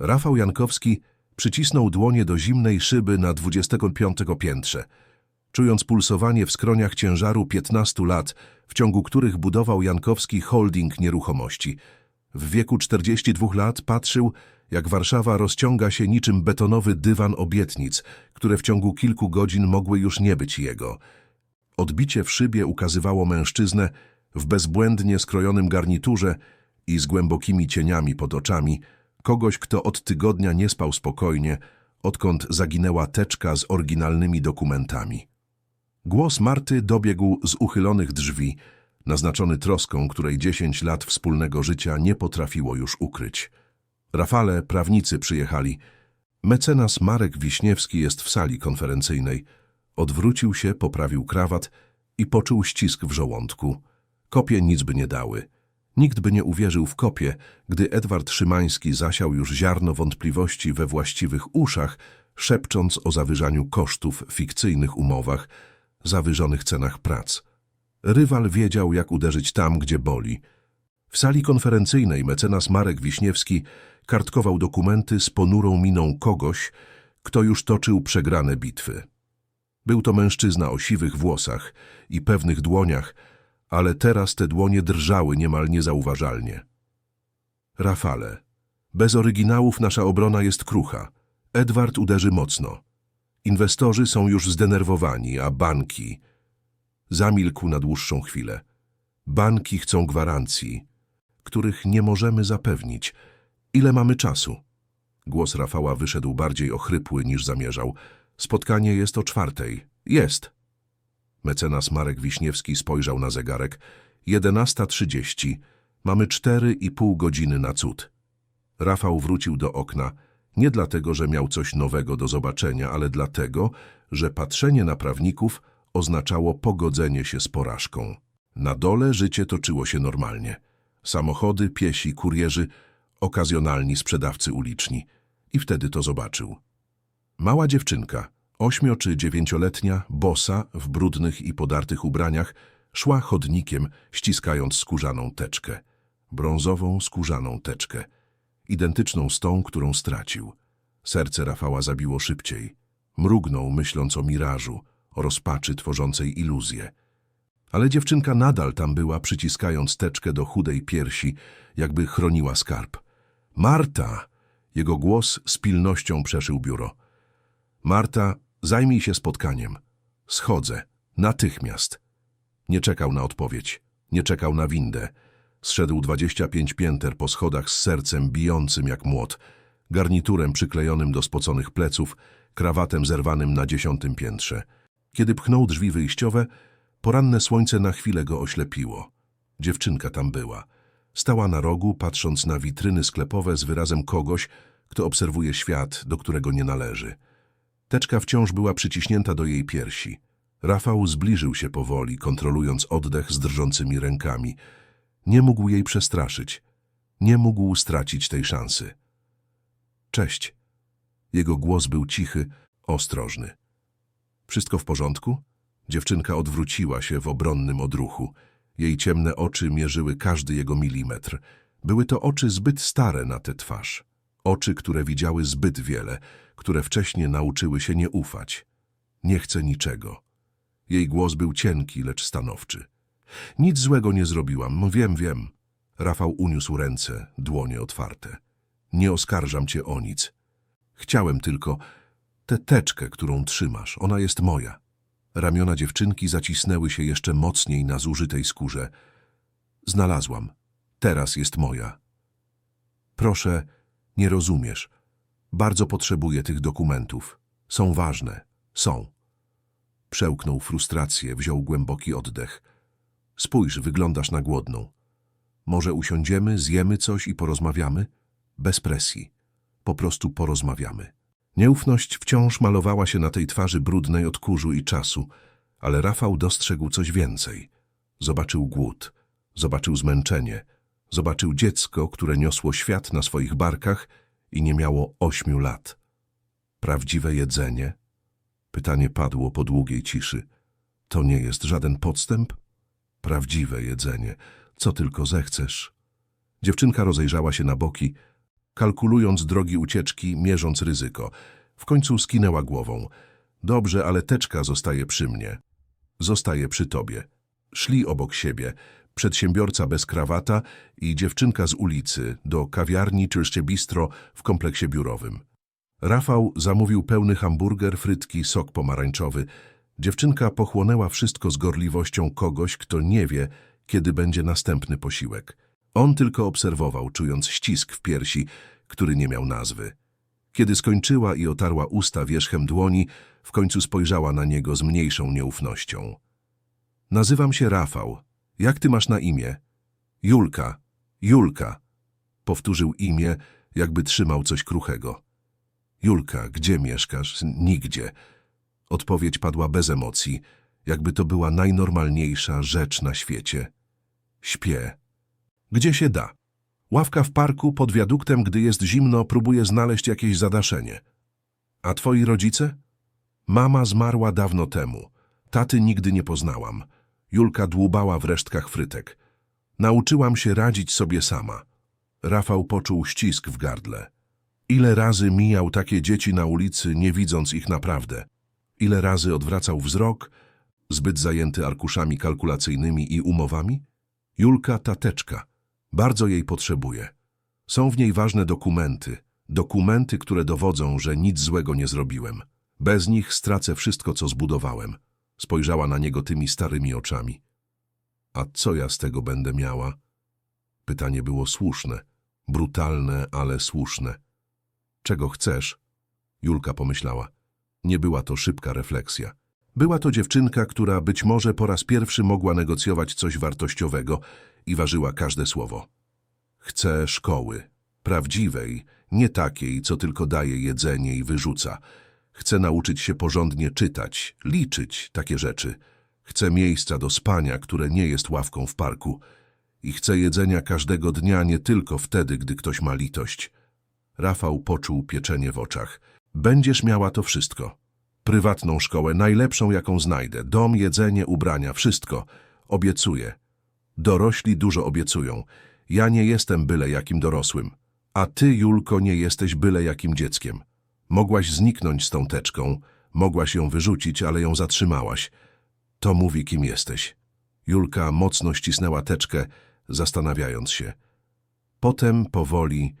Rafał Jankowski przycisnął dłonie do zimnej szyby na 25 piętrze, czując pulsowanie w skroniach ciężaru 15 lat, w ciągu których budował Jankowski holding nieruchomości. W wieku 42 lat patrzył, jak Warszawa rozciąga się niczym betonowy dywan obietnic, które w ciągu kilku godzin mogły już nie być jego. Odbicie w szybie ukazywało mężczyznę w bezbłędnie skrojonym garniturze i z głębokimi cieniami pod oczami, kogoś, kto od tygodnia nie spał spokojnie, odkąd zaginęła teczka z oryginalnymi dokumentami. Głos Marty dobiegł z uchylonych drzwi, naznaczony troską, której dziesięć lat wspólnego życia nie potrafiło już ukryć. Rafale, prawnicy przyjechali. Mecenas Marek Wiśniewski jest w sali konferencyjnej. Odwrócił się, poprawił krawat i poczuł ścisk w żołądku. Kopie nic by nie dały. Nikt by nie uwierzył w kopie, gdy Edward Szymański zasiał już ziarno wątpliwości we właściwych uszach, szepcząc o zawyżaniu kosztów fikcyjnych umowach, zawyżonych cenach prac. Rywal wiedział, jak uderzyć tam, gdzie boli. W sali konferencyjnej mecenas Marek Wiśniewski kartkował dokumenty z ponurą miną kogoś, kto już toczył przegrane bitwy. Był to mężczyzna o siwych włosach i pewnych dłoniach, ale teraz te dłonie drżały niemal niezauważalnie. Rafale, bez oryginałów nasza obrona jest krucha. Edward uderzy mocno. Inwestorzy są już zdenerwowani, a banki... Zamilkł na dłuższą chwilę. Banki chcą gwarancji, których nie możemy zapewnić. Ile mamy czasu? Głos Rafała wyszedł bardziej ochrypły niż zamierzał. Spotkanie jest o czwartej. Jest. Mecenas Marek Wiśniewski spojrzał na zegarek. 11.30. Mamy cztery i pół godziny na cud. Rafał wrócił do okna, nie dlatego, że miał coś nowego do zobaczenia, ale dlatego, że patrzenie na prawników oznaczało pogodzenie się z porażką. Na dole życie toczyło się normalnie. Samochody, piesi, kurierzy, okazjonalni sprzedawcy uliczni. I wtedy to zobaczył. Mała dziewczynka, ośmio czy dziewięcioletnia, bosa, w brudnych i podartych ubraniach, szła chodnikiem, ściskając skórzaną teczkę. Brązową, skórzaną teczkę. Identyczną z tą, którą stracił. Serce Rafała zabiło szybciej. Mrugnął, myśląc o mirażu, o rozpaczy tworzącej iluzję. Ale dziewczynka nadal tam była, przyciskając teczkę do chudej piersi, jakby chroniła skarb. Marta! Jego głos z pilnością przeszył biuro. Marta, zajmij się spotkaniem. Schodzę. Natychmiast. Nie czekał na odpowiedź. Nie czekał na windę. Zszedł dwadzieścia pięć pięter po schodach z sercem bijącym jak młot, garniturem przyklejonym do spoconych pleców, krawatem zerwanym na dziesiątym piętrze. Kiedy pchnął drzwi wyjściowe, poranne słońce na chwilę go oślepiło. Dziewczynka tam była. Stała na rogu, patrząc na witryny sklepowe z wyrazem kogoś, kto obserwuje świat, do którego nie należy. Teczka wciąż była przyciśnięta do jej piersi. Rafał zbliżył się powoli, kontrolując oddech z drżącymi rękami. Nie mógł jej przestraszyć. Nie mógł stracić tej szansy. Cześć. Jego głos był cichy, ostrożny. Wszystko w porządku? Dziewczynka odwróciła się w obronnym odruchu. Jej ciemne oczy mierzyły każdy jego milimetr. Były to oczy zbyt stare na tę twarz. Oczy, które widziały zbyt wiele, które wcześniej nauczyły się nie ufać. Nie chcę niczego. Jej głos był cienki, lecz stanowczy. Nic złego nie zrobiłam, wiem, wiem. Rafał uniósł ręce, dłonie otwarte. Nie oskarżam cię o nic. Chciałem tylko tę teczkę, którą trzymasz. Ona jest moja. Ramiona dziewczynki zacisnęły się jeszcze mocniej na zużytej skórze. Znalazłam. Teraz jest moja. Proszę, nie rozumiesz. Bardzo potrzebuję tych dokumentów. Są ważne. Są. Przełknął frustrację, wziął głęboki oddech. Spójrz, wyglądasz na głodną. Może usiądziemy, zjemy coś i porozmawiamy? Bez presji. Po prostu porozmawiamy. Nieufność wciąż malowała się na tej twarzy brudnej od kurzu i czasu, ale Rafał dostrzegł coś więcej. Zobaczył głód, zobaczył zmęczenie, zobaczył dziecko, które niosło świat na swoich barkach i nie miało ośmiu lat. Prawdziwe jedzenie? Pytanie padło po długiej ciszy. To nie jest żaden podstęp? Prawdziwe jedzenie. Co tylko zechcesz. Dziewczynka rozejrzała się na boki. kalkulując drogi ucieczki, mierząc ryzyko. W końcu skinęła głową. Dobrze, ale teczka zostaje przy mnie. Zostaje przy tobie. Szli obok siebie. Przedsiębiorca bez krawata i dziewczynka z ulicy do kawiarni czy bistro w kompleksie biurowym. Rafał zamówił pełny hamburger, frytki, sok pomarańczowy. Dziewczynka pochłonęła wszystko z gorliwością kogoś, kto nie wie, kiedy będzie następny posiłek. On tylko obserwował, czując ścisk w piersi, który nie miał nazwy. Kiedy skończyła i otarła usta wierzchem dłoni, w końcu spojrzała na niego z mniejszą nieufnością. Nazywam się Rafał. Jak ty masz na imię? Julka. Julka. Powtórzył imię, jakby trzymał coś kruchego. Julka, gdzie mieszkasz? Nigdzie. Odpowiedź padła bez emocji, jakby to była najnormalniejsza rzecz na świecie. Śpię. Gdzie się da? Ławka w parku pod wiaduktem, gdy jest zimno, próbuje znaleźć jakieś zadaszenie. A twoi rodzice? Mama zmarła dawno temu. Taty nigdy nie poznałam. Julka dłubała w resztkach frytek. Nauczyłam się radzić sobie sama. Rafał poczuł ścisk w gardle. Ile razy mijał takie dzieci na ulicy, nie widząc ich naprawdę? Ile razy odwracał wzrok, zbyt zajęty arkuszami kalkulacyjnymi i umowami? Julka tateczka. Bardzo jej potrzebuje. Są w niej ważne dokumenty. Dokumenty, które dowodzą, że nic złego nie zrobiłem. Bez nich stracę wszystko, co zbudowałem. Spojrzała na niego tymi starymi oczami. A co ja z tego będę miała? Pytanie było słuszne. Brutalne, ale słuszne. Czego chcesz? Julka pomyślała. Nie była to szybka refleksja. Była to dziewczynka, która być może po raz pierwszy mogła negocjować coś wartościowego i ważyła każde słowo. Chcę szkoły. Prawdziwej, nie takiej, co tylko daje jedzenie i wyrzuca. Chcę nauczyć się porządnie czytać, liczyć takie rzeczy. Chcę miejsca do spania, które nie jest ławką w parku. I chcę jedzenia każdego dnia, nie tylko wtedy, gdy ktoś ma litość. Rafał poczuł pieczenie w oczach. Będziesz miała to wszystko. Prywatną szkołę, najlepszą jaką znajdę. Dom, jedzenie, ubrania, wszystko. Obiecuję. Dorośli dużo obiecują. Ja nie jestem byle jakim dorosłym. A ty, Julko, nie jesteś byle jakim dzieckiem. Mogłaś zniknąć z tą teczką, mogłaś ją wyrzucić, ale ją zatrzymałaś. To mówi, kim jesteś. Julka mocno ścisnęła teczkę, zastanawiając się. Potem powoli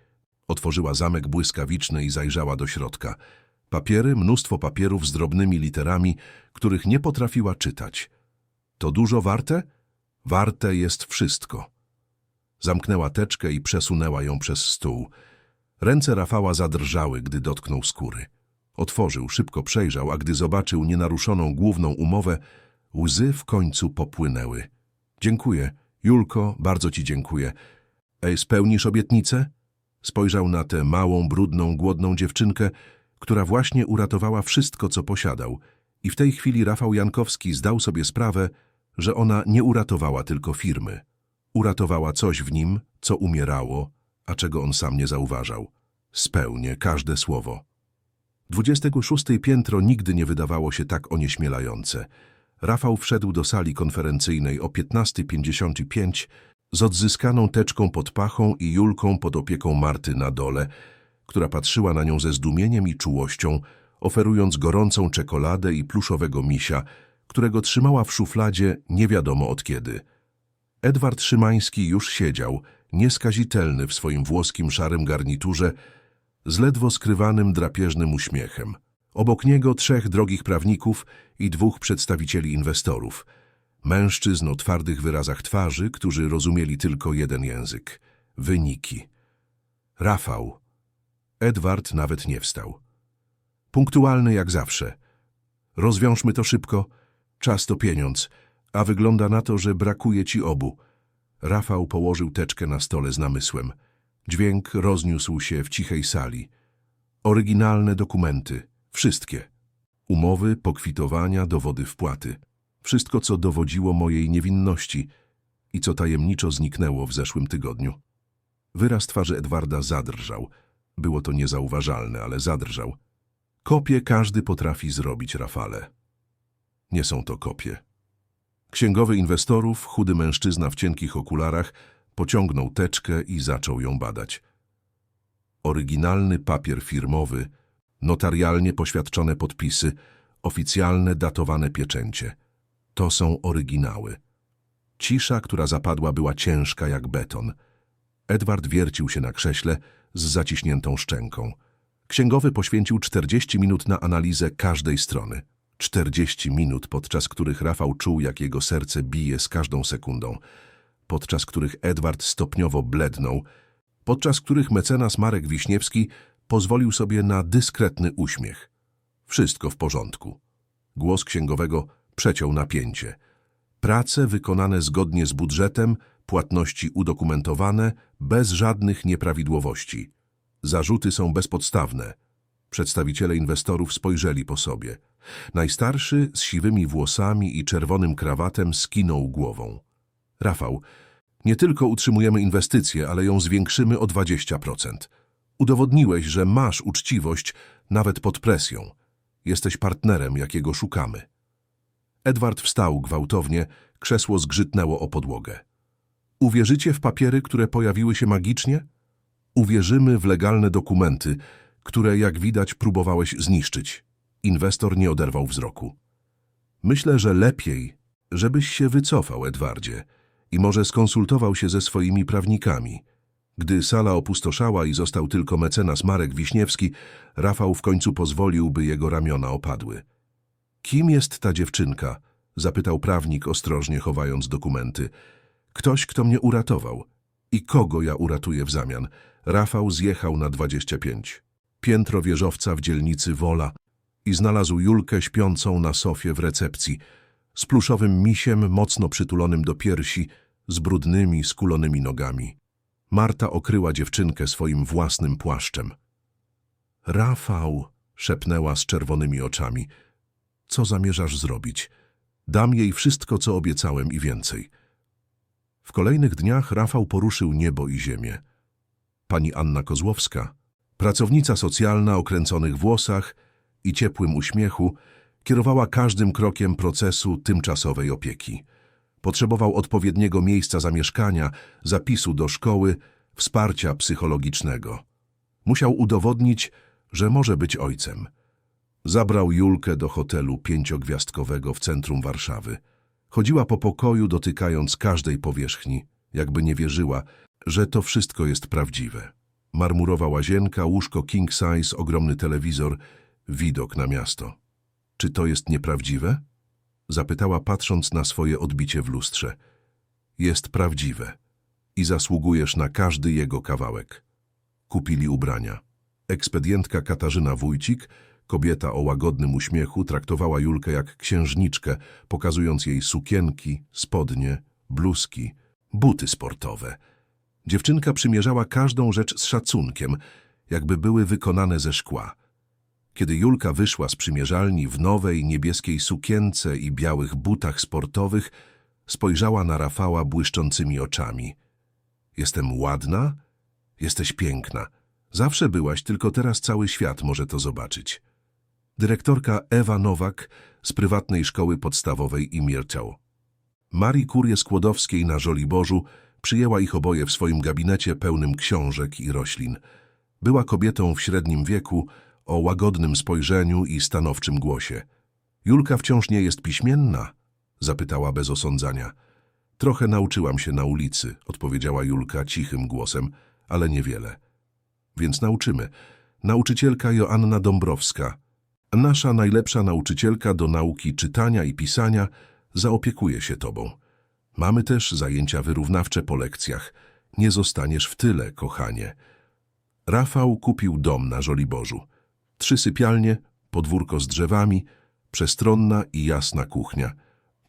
otworzyła zamek błyskawiczny i zajrzała do środka. Papiery, mnóstwo papierów z drobnymi literami, których nie potrafiła czytać. To dużo warte? Warte jest wszystko. Zamknęła teczkę i przesunęła ją przez stół. Ręce Rafała zadrżały, gdy dotknął skóry. Otworzył, szybko przejrzał, a gdy zobaczył nienaruszoną główną umowę, łzy w końcu popłynęły. Dziękuję. Julko, bardzo ci dziękuję. Ej, spełnisz obietnicę? Spojrzał na tę małą, brudną, głodną dziewczynkę, która właśnie uratowała wszystko, co posiadał. I w tej chwili Rafał Jankowski zdał sobie sprawę, że ona nie uratowała tylko firmy. Uratowała coś w nim, co umierało, a czego on sam nie zauważał. Spełnię każde słowo. 26 piętro nigdy nie wydawało się tak onieśmielające. Rafał wszedł do sali konferencyjnej o 15.55 z odzyskaną teczką pod pachą i Julką pod opieką Marty na dole, która patrzyła na nią ze zdumieniem i czułością, oferując gorącą czekoladę i pluszowego misia, którego trzymała w szufladzie nie wiadomo od kiedy. Edward Szymański już siedział, nieskazitelny w swoim włoskim szarym garniturze, z ledwo skrywanym drapieżnym uśmiechem. Obok niego trzech drogich prawników i dwóch przedstawicieli inwestorów. Mężczyzn o twardych wyrazach twarzy, którzy rozumieli tylko jeden język – wyniki. Rafał. Edward nawet nie wstał. Punktualny jak zawsze. Rozwiążmy to szybko. Czas to pieniądz, a wygląda na to, że brakuje ci obu. Rafał położył teczkę na stole z namysłem. Dźwięk rozniósł się w cichej sali. Oryginalne dokumenty. Wszystkie. Umowy, pokwitowania, dowody wpłaty. Wszystko, co dowodziło mojej niewinności i co tajemniczo zniknęło w zeszłym tygodniu. Wyraz twarzy Edwarda zadrżał. Było to niezauważalne, ale zadrżał. Kopie każdy potrafi zrobić, Rafale. Nie są to kopie. Księgowy inwestorów, chudy mężczyzna w cienkich okularach, pociągnął teczkę i zaczął ją badać. Oryginalny papier firmowy, notarialnie poświadczone podpisy, oficjalne datowane pieczęcie. To są oryginały. Cisza, która zapadła, była ciężka jak beton. Edward wiercił się na krześle z zaciśniętą szczęką. Księgowy poświęcił 40 minut na analizę każdej strony. 40 minut, podczas których Rafał czuł, jak jego serce bije z każdą sekundą. Podczas których Edward stopniowo blednął. Podczas których mecenas Marek Wiśniewski pozwolił sobie na dyskretny uśmiech. Wszystko w porządku. Głos księgowego przeciął napięcie. Prace wykonane zgodnie z budżetem, płatności udokumentowane, bez żadnych nieprawidłowości. Zarzuty są bezpodstawne. Przedstawiciele inwestorów spojrzeli po sobie. Najstarszy, z siwymi włosami i czerwonym krawatem, skinął głową. Rafał, nie tylko utrzymujemy inwestycję, ale ją zwiększymy o 20%. Udowodniłeś, że masz uczciwość nawet pod presją. Jesteś partnerem, jakiego szukamy. Edward wstał gwałtownie, krzesło zgrzytnęło o podłogę. Uwierzycie w papiery, które pojawiły się magicznie? Uwierzymy w legalne dokumenty, które, jak widać, próbowałeś zniszczyć. Inwestor nie oderwał wzroku. Myślę, że lepiej, żebyś się wycofał, Edwardzie, i może skonsultował się ze swoimi prawnikami. Gdy sala opustoszała i został tylko mecenas Marek Wiśniewski, Rafał w końcu pozwolił, by jego ramiona opadły. Kim jest ta dziewczynka? Zapytał prawnik, ostrożnie chowając dokumenty. Ktoś, kto mnie uratował. I kogo ja uratuję w zamian? Rafał zjechał na 25. Piętro wieżowca w dzielnicy Wola i znalazł Julkę śpiącą na sofie w recepcji, z pluszowym misiem mocno przytulonym do piersi, z brudnymi, skulonymi nogami. Marta okryła dziewczynkę swoim własnym płaszczem. Rafał, szepnęła z czerwonymi oczami. Co zamierzasz zrobić? Dam jej wszystko, co obiecałem i więcej. W kolejnych dniach Rafał poruszył niebo i ziemię. Pani Anna Kozłowska, pracownica socjalna o kręconych włosach i ciepłym uśmiechu, kierowała każdym krokiem procesu tymczasowej opieki. Potrzebował odpowiedniego miejsca zamieszkania, zapisu do szkoły, wsparcia psychologicznego. Musiał udowodnić, że może być ojcem. Zabrał Julkę do hotelu pięciogwiazdkowego w centrum Warszawy. Chodziła po pokoju, dotykając każdej powierzchni, jakby nie wierzyła, że to wszystko jest prawdziwe. Marmurowa łazienka, łóżko king size, ogromny telewizor, widok na miasto. Czy to jest nieprawdziwe? Zapytała patrząc na swoje odbicie w lustrze. Jest prawdziwe i zasługujesz na każdy jego kawałek. Kupili ubrania. Ekspedientka Katarzyna Wójcik, kobieta o łagodnym uśmiechu, traktowała Julkę jak księżniczkę, pokazując jej sukienki, spodnie, bluzki, buty sportowe. Dziewczynka przymierzała każdą rzecz z szacunkiem, jakby były wykonane ze szkła. Kiedy Julka wyszła z przymierzalni w nowej niebieskiej sukience i białych butach sportowych, spojrzała na Rafała błyszczącymi oczami. Jestem ładna? Jesteś piękna. Zawsze byłaś, tylko teraz cały świat może to zobaczyć. Dyrektorka Ewa Nowak z prywatnej szkoły podstawowej Imirczał. Marii Kurie Skłodowskiej na Żoliborzu przyjęła ich oboje w swoim gabinecie pełnym książek i roślin. Była kobietą w średnim wieku, o łagodnym spojrzeniu i stanowczym głosie. Julka wciąż nie jest piśmienna? Zapytała bez osądzania. Trochę nauczyłam się na ulicy, odpowiedziała Julka cichym głosem, ale niewiele. Więc nauczymy. Nauczycielka Joanna Dąbrowska. Nasza najlepsza nauczycielka do nauki czytania i pisania zaopiekuje się tobą. Mamy też zajęcia wyrównawcze po lekcjach. Nie zostaniesz w tyle, kochanie. Rafał kupił dom na Żoliborzu. Trzy sypialnie, podwórko z drzewami, przestronna i jasna kuchnia.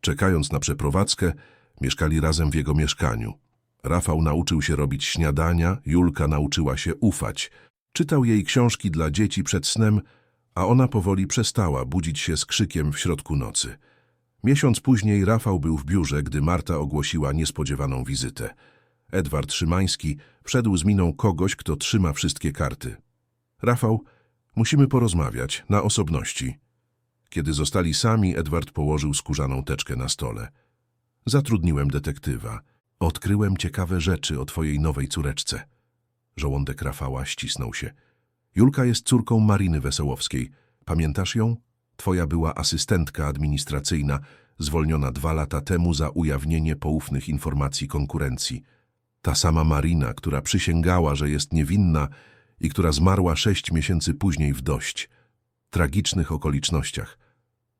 Czekając na przeprowadzkę, mieszkali razem w jego mieszkaniu. Rafał nauczył się robić śniadania, Julka nauczyła się ufać. Czytał jej książki dla dzieci przed snem, a ona powoli przestała budzić się z krzykiem w środku nocy. Miesiąc później Rafał był w biurze, gdy Marta ogłosiła niespodziewaną wizytę. Edward Szymański wszedł z miną kogoś, kto trzyma wszystkie karty. Rafał, musimy porozmawiać, na osobności. Kiedy zostali sami, Edward położył skórzaną teczkę na stole. Zatrudniłem detektywa. Odkryłem ciekawe rzeczy o twojej nowej córeczce. Żołądek Rafała ścisnął się. Julka jest córką Mariny Wesołowskiej. Pamiętasz ją? Twoja była asystentka administracyjna, zwolniona dwa lata temu za ujawnienie poufnych informacji konkurencji. Ta sama Marina, która przysięgała, że jest niewinna i która zmarła sześć miesięcy później w dość tragicznych okolicznościach.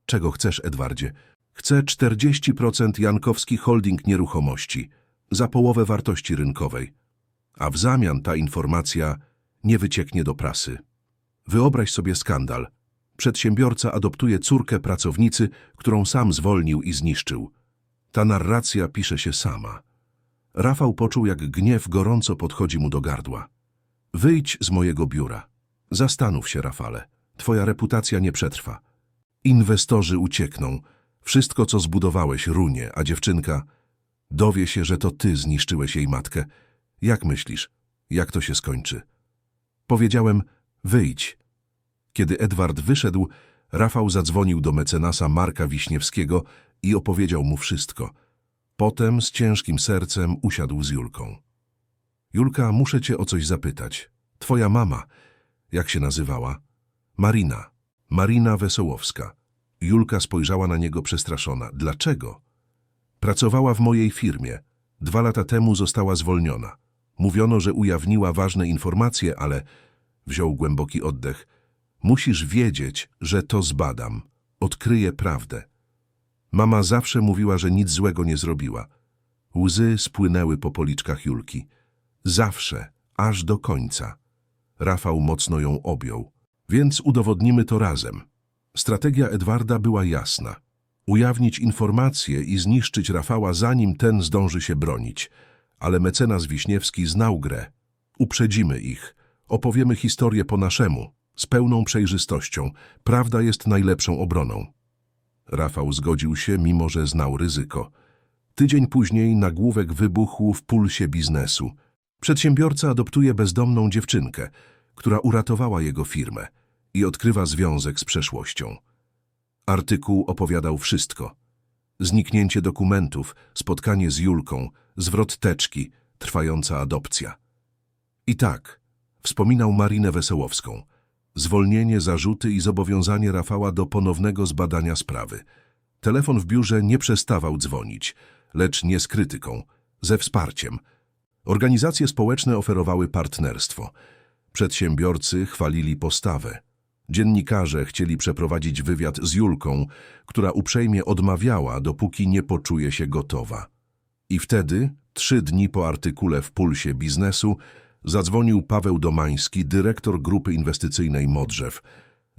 Czego chcesz, Edwardzie? Chcę 40% Jankowski Holding Nieruchomości za połowę wartości rynkowej, a w zamian ta informacja nie wycieknie do prasy. Wyobraź sobie skandal. Przedsiębiorca adoptuje córkę pracownicy, którą sam zwolnił i zniszczył. Ta narracja pisze się sama. Rafał poczuł, jak gniew gorąco podchodzi mu do gardła. Wyjdź z mojego biura. Zastanów się, Rafale. Twoja reputacja nie przetrwa. Inwestorzy uciekną. Wszystko, co zbudowałeś, runie, a dziewczynka dowie się, że to ty zniszczyłeś jej matkę. Jak myślisz, jak to się skończy? Powiedziałem, wyjdź. Kiedy Edward wyszedł, Rafał zadzwonił do mecenasa Marka Wiśniewskiego i opowiedział mu wszystko. Potem z ciężkim sercem usiadł z Julką. Julka, muszę cię o coś zapytać. Twoja mama, jak się nazywała? Marina. Marina Wesołowska. Julka spojrzała na niego przestraszona. Dlaczego? Pracowała w mojej firmie. Dwa lata temu została zwolniona. Mówiono, że ujawniła ważne informacje, ale wziął głęboki oddech. Musisz wiedzieć, że to zbadam. Odkryję prawdę. Mama zawsze mówiła, że nic złego nie zrobiła. Łzy spłynęły po policzkach Julki. Zawsze, aż do końca. Rafał mocno ją objął. Więc udowodnimy to razem. Strategia Edwarda była jasna. Ujawnić informacje i zniszczyć Rafała, zanim ten zdąży się bronić. Ale mecenas Wiśniewski znał grę. Uprzedzimy ich. Opowiemy historię po naszemu, z pełną przejrzystością. Prawda jest najlepszą obroną. Rafał zgodził się, mimo że znał ryzyko. Tydzień później nagłówek wybuchł w pulsie biznesu. Przedsiębiorca adoptuje bezdomną dziewczynkę, która uratowała jego firmę i odkrywa związek z przeszłością. Artykuł opowiadał wszystko. Zniknięcie dokumentów, spotkanie z Julką, zwrot teczki, trwająca adopcja. I tak, wspominał Marinę Wesołowską, zwolnienie, zarzuty i zobowiązanie Rafała do ponownego zbadania sprawy. Telefon w biurze nie przestawał dzwonić, lecz nie z krytyką, ze wsparciem. Organizacje społeczne oferowały partnerstwo. Przedsiębiorcy chwalili postawę. Dziennikarze chcieli przeprowadzić wywiad z Julką, która uprzejmie odmawiała, dopóki nie poczuje się gotowa. I wtedy, trzy dni po artykule w Pulsie Biznesu, zadzwonił Paweł Domański, dyrektor grupy inwestycyjnej Modrzew.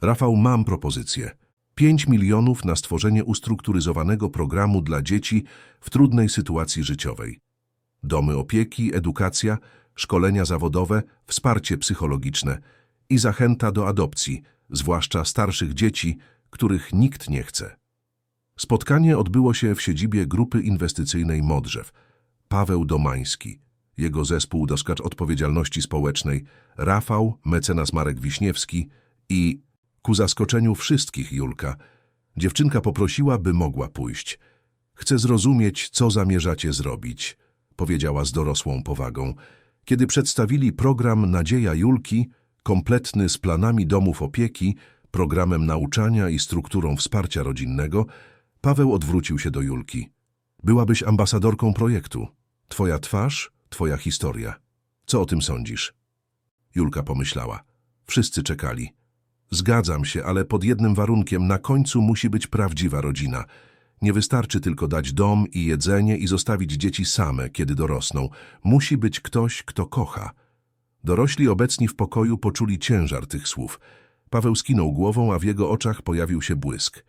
Rafał, mam propozycję. 5 milionów na stworzenie ustrukturyzowanego programu dla dzieci w trudnej sytuacji życiowej. Domy opieki, edukacja, szkolenia zawodowe, wsparcie psychologiczne i zachęta do adopcji, zwłaszcza starszych dzieci, których nikt nie chce. Spotkanie odbyło się w siedzibie Grupy Inwestycyjnej Modrzew. Paweł Domański, jego zespół do skacz odpowiedzialności społecznej, Rafał, mecenas Marek Wiśniewski i, ku zaskoczeniu wszystkich Julka, dziewczynka poprosiła, by mogła pójść. Chcę zrozumieć, co zamierzacie zrobić, powiedziała z dorosłą powagą. Kiedy przedstawili program Nadzieja Julki, kompletny z planami domów opieki, programem nauczania i strukturą wsparcia rodzinnego, Paweł odwrócił się do Julki. Byłabyś ambasadorką projektu. Twoja twarz, twoja historia. Co o tym sądzisz? Julka pomyślała. Wszyscy czekali. Zgadzam się, ale pod jednym warunkiem na końcu musi być prawdziwa rodzina. Nie wystarczy tylko dać dom i jedzenie i zostawić dzieci same, kiedy dorosną. Musi być ktoś, kto kocha. Dorośli obecni w pokoju poczuli ciężar tych słów. Paweł skinął głową, a w jego oczach pojawił się błysk.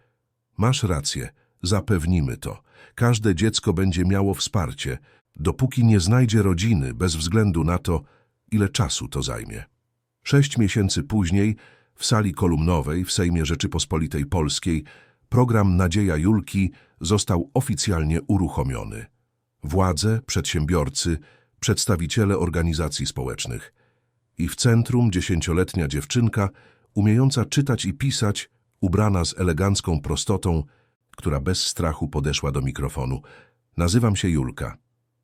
Masz rację, zapewnimy to. Każde dziecko będzie miało wsparcie, dopóki nie znajdzie rodziny, bez względu na to, ile czasu to zajmie. Sześć miesięcy później, w sali kolumnowej w Sejmie Rzeczypospolitej Polskiej, program Nadzieja Julki został oficjalnie uruchomiony. Władze, przedsiębiorcy, przedstawiciele organizacji społecznych – i w centrum dziesięcioletnia dziewczynka, umiejąca czytać i pisać, ubrana z elegancką prostotą, która bez strachu podeszła do mikrofonu. Nazywam się Julka.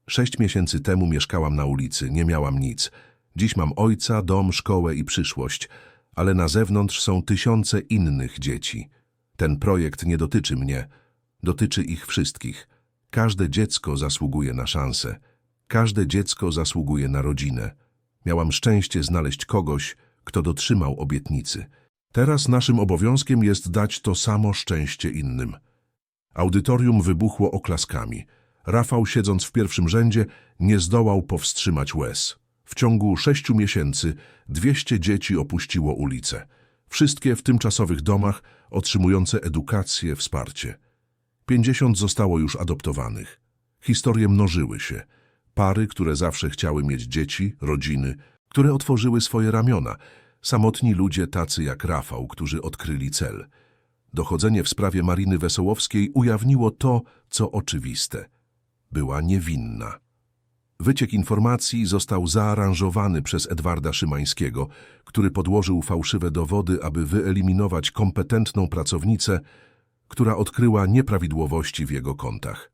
Sześć miesięcy temu mieszkałam na ulicy, nie miałam nic. Dziś mam ojca, dom, szkołę i przyszłość, ale na zewnątrz są tysiące innych dzieci. Ten projekt nie dotyczy mnie, dotyczy ich wszystkich. Każde dziecko zasługuje na szansę. Każde dziecko zasługuje na rodzinę. Miałam szczęście znaleźć kogoś, kto dotrzymał obietnicy. Teraz naszym obowiązkiem jest dać to samo szczęście innym. Audytorium wybuchło oklaskami. Rafał, siedząc w pierwszym rzędzie, nie zdołał powstrzymać łez. W ciągu sześciu miesięcy 200 dzieci opuściło ulicę. Wszystkie w tymczasowych domach, otrzymujące edukację, wsparcie. 50 zostało już adoptowanych. Historie mnożyły się. Pary, które zawsze chciały mieć dzieci, rodziny, które otworzyły swoje ramiona. Samotni ludzie tacy jak Rafał, którzy odkryli cel. Dochodzenie w sprawie Mariny Wesołowskiej ujawniło to, co oczywiste. Była niewinna. Wyciek informacji został zaaranżowany przez Edwarda Szymańskiego, który podłożył fałszywe dowody, aby wyeliminować kompetentną pracownicę, która odkryła nieprawidłowości w jego kontach.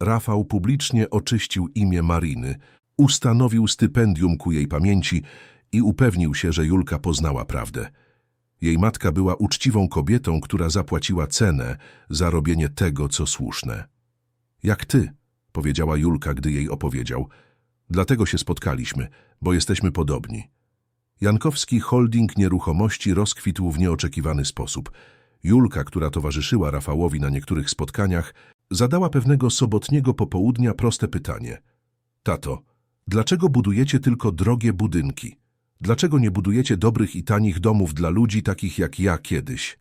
Rafał publicznie oczyścił imię Mariny, ustanowił stypendium ku jej pamięci i upewnił się, że Julka poznała prawdę. Jej matka była uczciwą kobietą, która zapłaciła cenę za robienie tego, co słuszne. Jak ty, powiedziała Julka, gdy jej opowiedział. Dlatego się spotkaliśmy, bo jesteśmy podobni. Jankowski holding nieruchomości rozkwitł w nieoczekiwany sposób. Julka, która towarzyszyła Rafałowi na niektórych spotkaniach, zadała pewnego sobotniego popołudnia proste pytanie. Tato, dlaczego budujecie tylko drogie budynki? Dlaczego nie budujecie dobrych i tanich domów dla ludzi takich jak ja kiedyś?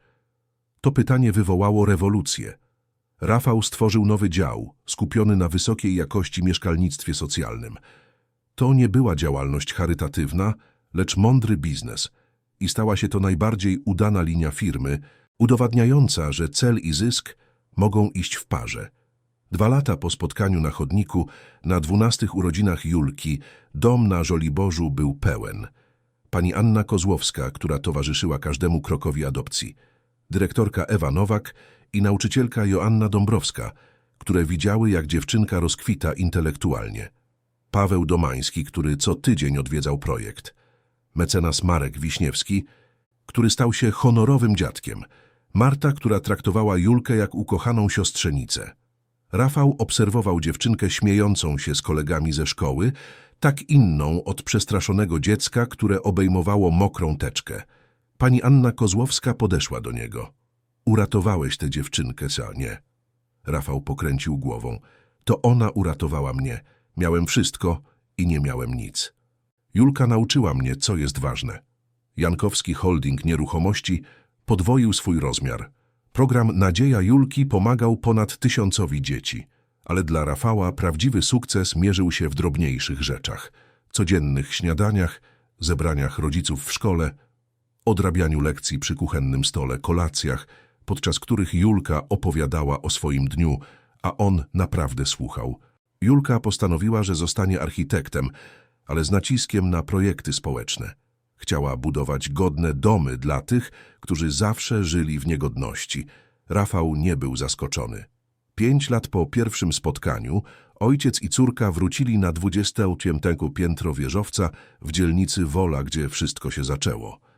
To pytanie wywołało rewolucję. Rafał stworzył nowy dział, skupiony na wysokiej jakości mieszkalnictwie socjalnym. To nie była działalność charytatywna, lecz mądry biznes i stała się to najbardziej udana linia firmy, udowadniająca, że cel i zysk mogą iść w parze. Dwa lata po spotkaniu na chodniku, na dwunastych urodzinach Julki, dom na Żoliborzu był pełen. Pani Anna Kozłowska, która towarzyszyła każdemu krokowi adopcji, dyrektorka Ewa Nowak i nauczycielka Joanna Dąbrowska, które widziały, jak dziewczynka rozkwita intelektualnie. Paweł Domański, który co tydzień odwiedzał projekt. Mecenas Marek Wiśniewski, który stał się honorowym dziadkiem. Marta, która traktowała Julkę jak ukochaną siostrzenicę. Rafał obserwował dziewczynkę śmiejącą się z kolegami ze szkoły, tak inną od przestraszonego dziecka, które obejmowało mokrą teczkę. Pani Anna Kozłowska podeszła do niego. Uratowałeś tę dziewczynkę, sa nie? Rafał pokręcił głową. To ona uratowała mnie. Miałem wszystko i nie miałem nic. Julka nauczyła mnie, co jest ważne. Jankowski Holding Nieruchomości podwoił swój rozmiar. Program Nadzieja Julki pomagał ponad tysiącowi dzieci, ale dla Rafała prawdziwy sukces mierzył się w drobniejszych rzeczach. Codziennych śniadaniach, zebraniach rodziców w szkole, odrabianiu lekcji przy kuchennym stole, kolacjach, podczas których Julka opowiadała o swoim dniu, a on naprawdę słuchał. Julka postanowiła, że zostanie architektem, ale z naciskiem na projekty społeczne. Chciała budować godne domy dla tych, którzy zawsze żyli w niegodności. Rafał nie był zaskoczony. Pięć lat po pierwszym spotkaniu ojciec i córka wrócili na 28 piętro wieżowca w dzielnicy Wola, gdzie wszystko się zaczęło.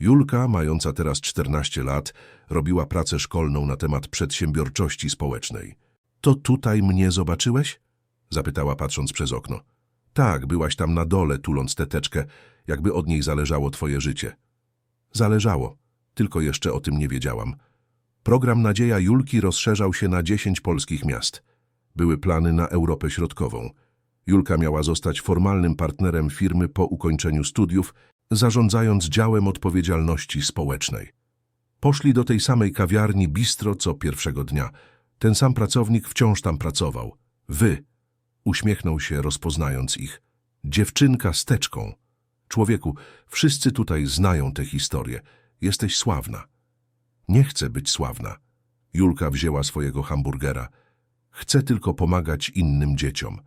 Julka, mająca teraz 14 lat, robiła pracę szkolną na temat przedsiębiorczości społecznej. To tutaj mnie zobaczyłeś? Zapytała patrząc przez okno. Tak, byłaś tam na dole, tuląc tę teczkę, jakby od niej zależało twoje życie. Zależało, tylko jeszcze o tym nie wiedziałam. Program Nadzieja Julki rozszerzał się na 10 polskich miast. Były plany na Europę Środkową. Julka miała zostać formalnym partnerem firmy po ukończeniu studiów zarządzając działem odpowiedzialności społecznej. Poszli do tej samej kawiarni bistro co pierwszego dnia. Ten sam pracownik wciąż tam pracował. Wy. Uśmiechnął się, rozpoznając ich. Dziewczynka z teczką. Człowieku, wszyscy tutaj znają tę historię. Jesteś sławna. Nie chcę być sławna. Julka wzięła swojego hamburgera. Chcę tylko pomagać innym dzieciom.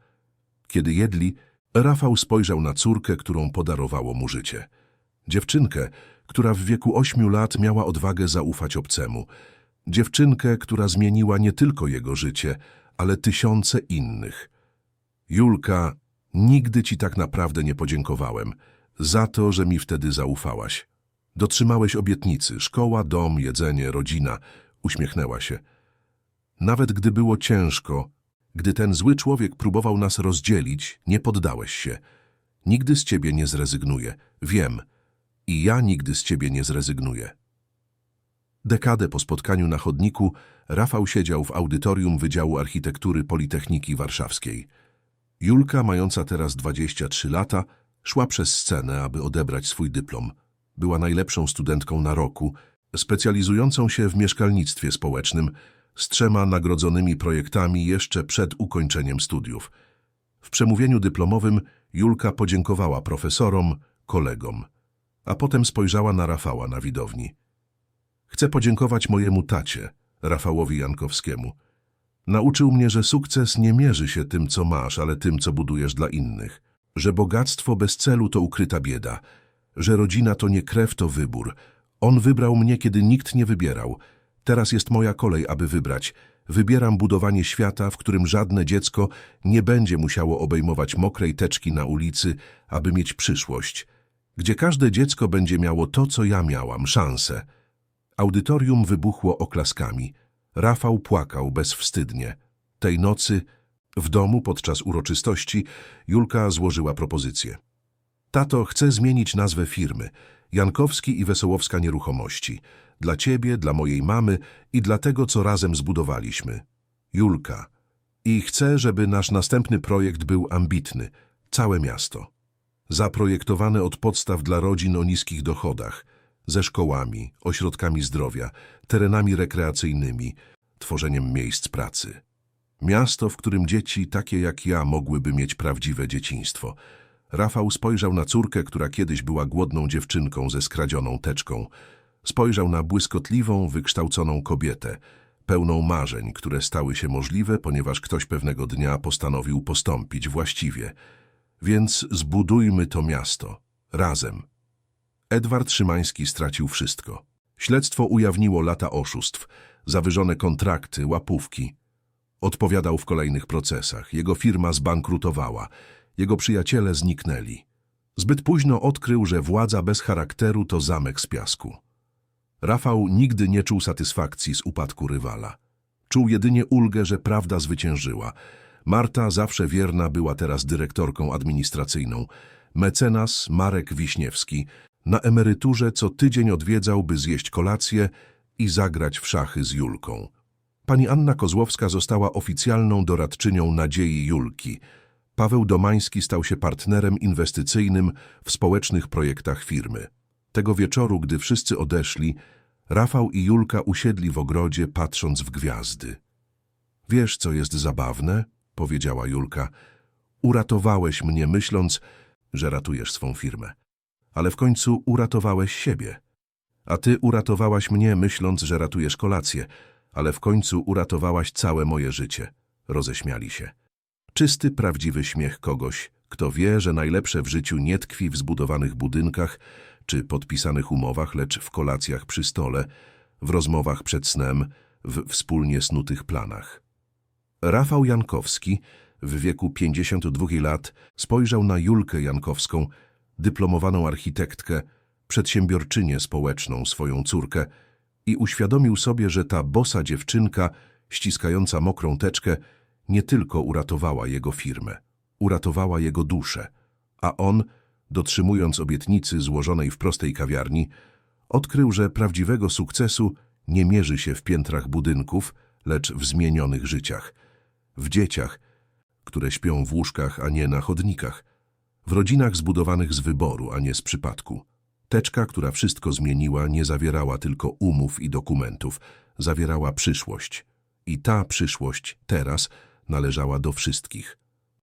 Kiedy jedli, Rafał spojrzał na córkę, którą podarowało mu życie. Dziewczynkę, która w wieku ośmiu lat miała odwagę zaufać obcemu. Dziewczynkę, która zmieniła nie tylko jego życie, ale tysiące innych. Julka Nigdy ci tak naprawdę nie podziękowałem za to, że mi wtedy zaufałaś. Dotrzymałeś obietnicy, szkoła, dom, jedzenie, rodzina. Uśmiechnęła się. Nawet gdy było ciężko, gdy ten zły człowiek próbował nas rozdzielić, nie poddałeś się. Nigdy z ciebie nie zrezygnuję. Wiem. I ja nigdy z ciebie nie zrezygnuję. Dekadę po spotkaniu na chodniku Rafał siedział w audytorium Wydziału Architektury Politechniki Warszawskiej. Julka, mająca teraz 23 lata, szła przez scenę, aby odebrać swój dyplom. Była najlepszą studentką na roku, specjalizującą się w mieszkalnictwie społecznym, z trzema nagrodzonymi projektami jeszcze przed ukończeniem studiów. W przemówieniu dyplomowym Julka podziękowała profesorom, kolegom, a potem spojrzała na Rafała na widowni. Chcę podziękować mojemu tacie, Rafałowi Jankowskiemu. Nauczył mnie, że sukces nie mierzy się tym, co masz, ale tym, co budujesz dla innych. Że bogactwo bez celu to ukryta bieda. Że rodzina to nie krew, to wybór. On wybrał mnie, kiedy nikt nie wybierał. Teraz jest moja kolej, aby wybrać. Wybieram budowanie świata, w którym żadne dziecko nie będzie musiało obejmować mokrej teczki na ulicy, aby mieć przyszłość. Gdzie każde dziecko będzie miało to, co ja miałam, szansę. Audytorium wybuchło oklaskami. Rafał płakał bezwstydnie. Tej nocy, w domu podczas uroczystości, Julka złożyła propozycję. Tato, chcę zmienić nazwę firmy. Jankowski i Wesołowska Nieruchomości. Dla ciebie, dla mojej mamy i dla tego, co razem zbudowaliśmy. Julka. I chcę, żeby nasz następny projekt był ambitny. Całe miasto. Zaprojektowane od podstaw dla rodzin o niskich dochodach. Ze szkołami, ośrodkami zdrowia, terenami rekreacyjnymi, tworzeniem miejsc pracy. Miasto, w którym dzieci takie jak ja mogłyby mieć prawdziwe dzieciństwo. Rafał spojrzał na córkę, która kiedyś była głodną dziewczynką ze skradzioną teczką. Spojrzał na błyskotliwą, wykształconą kobietę, pełną marzeń, które stały się możliwe, ponieważ ktoś pewnego dnia postanowił postąpić właściwie. Więc zbudujmy to miasto. Razem. Edward Szymański stracił wszystko. Śledztwo ujawniło lata oszustw, zawyżone kontrakty, łapówki. Odpowiadał w kolejnych procesach. Jego firma zbankrutowała. Jego przyjaciele zniknęli. Zbyt późno odkrył, że władza bez charakteru to zamek z piasku. Rafał nigdy nie czuł satysfakcji z upadku rywala. Czuł jedynie ulgę, że prawda zwyciężyła. Marta, zawsze wierna, była teraz dyrektorką administracyjną. Mecenas Marek Wiśniewski na emeryturze co tydzień odwiedzał, by zjeść kolację i zagrać w szachy z Julką. Pani Anna Kozłowska została oficjalną doradczynią nadziei Julki. Paweł Domański stał się partnerem inwestycyjnym w społecznych projektach firmy. Tego wieczoru, gdy wszyscy odeszli, Rafał i Julka usiedli w ogrodzie, patrząc w gwiazdy. Wiesz, co jest zabawne? powiedziała Julka. Uratowałeś mnie, myśląc, że ratujesz swą firmę. Ale w końcu uratowałeś siebie. A ty uratowałaś mnie, myśląc, że ratujesz kolację, ale w końcu uratowałaś całe moje życie. Roześmiali się. Czysty, prawdziwy śmiech kogoś, kto wie, że najlepsze w życiu nie tkwi w zbudowanych budynkach czy podpisanych umowach, lecz w kolacjach przy stole, w rozmowach przed snem, w wspólnie snutych planach. Rafał Jankowski, w wieku 52 lat, spojrzał na Julkę Jankowską, dyplomowaną architektkę, przedsiębiorczynię społeczną, swoją córkę i uświadomił sobie, że ta bosa dziewczynka, ściskająca mokrą teczkę, nie tylko uratowała jego firmę, uratowała jego duszę, a on, dotrzymując obietnicy złożonej w prostej kawiarni, odkrył, że prawdziwego sukcesu nie mierzy się w piętrach budynków, lecz w zmienionych życiach, w dzieciach, które śpią w łóżkach, a nie na chodnikach, w rodzinach zbudowanych z wyboru, a nie z przypadku. Teczka, która wszystko zmieniła, nie zawierała tylko umów i dokumentów, zawierała przyszłość. I ta przyszłość teraz należała do wszystkich.